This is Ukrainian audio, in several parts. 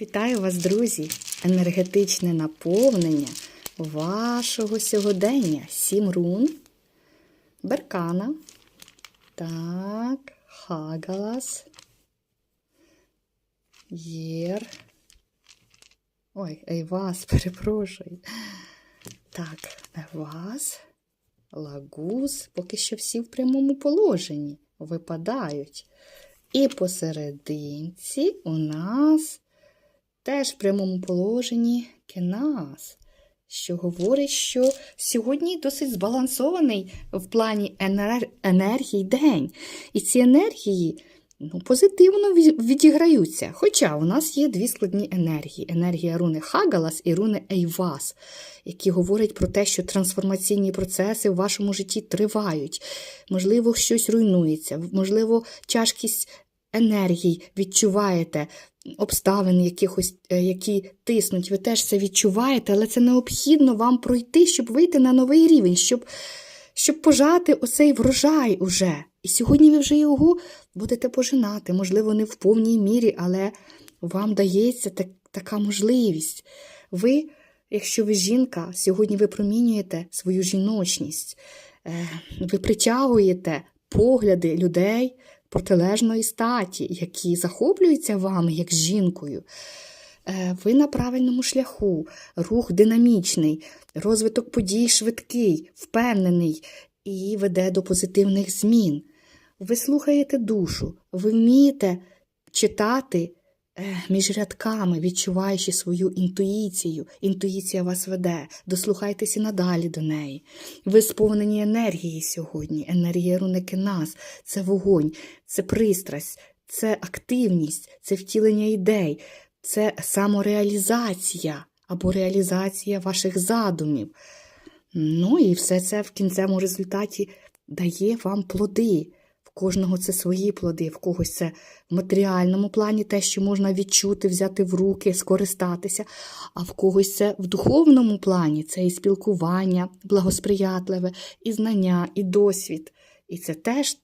Вітаю вас, друзі! Енергетичне наповнення вашого сьогодення. Сім рун, беркана. Так, хагалас. Єр. Ой, Ейвас, перепрошую. Так, Евас, лагуз. Поки що всі в прямому положенні випадають. І посерединці у нас теж в прямому положенні кенас, що говорить, що сьогодні досить збалансований в плані енер- енергії день. І ці енергії ну, позитивно відіграються. Хоча у нас є дві складні енергії: енергія руни Хагалас і руни Ейвас, які говорять про те, що трансформаційні процеси в вашому житті тривають. Можливо, щось руйнується, можливо, тяжкість енергій відчуваєте, обставин якихось, е, які тиснуть, ви теж це відчуваєте, але це необхідно вам пройти, щоб вийти на новий рівень, щоб, щоб пожати оцей врожай уже. І сьогодні ви вже його будете пожинати, можливо, не в повній мірі, але вам дається так, така можливість. Ви, якщо ви жінка, сьогодні ви промінюєте свою жіночність, е, ви притягуєте погляди людей протилежної статі, які захоплюються вами як жінкою. Е, Ви на правильному шляху, рух динамічний, розвиток подій швидкий, впевнений і веде до позитивних змін. Ви слухаєте душу, ви вмієте читати між рядками, відчуваючи свою інтуїцію. Інтуїція вас веде, дослухайтеся надалі до неї. Ви сповнені енергії сьогодні, енергія руники нас, це вогонь, це пристрасть, це активність, це втілення ідей, це самореалізація або реалізація ваших задумів. Ну і все це в кінцевому результаті дає вам плоди. Кожного це свої плоди, в когось це в матеріальному плані те, що можна відчути, взяти в руки, скористатися, а в когось це в духовному плані це і спілкування, благосприятливе, і знання, і досвід. І це теж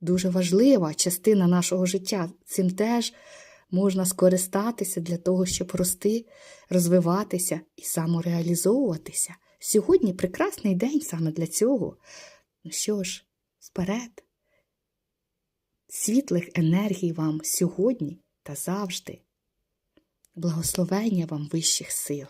дуже важлива частина нашого життя. Цим теж можна скористатися для того, щоб рости, розвиватися і самореалізовуватися. Сьогодні прекрасний день саме для цього. Ну що ж, вперед! Світлих енергій вам сьогодні та завжди. Благословення вам вищих сил.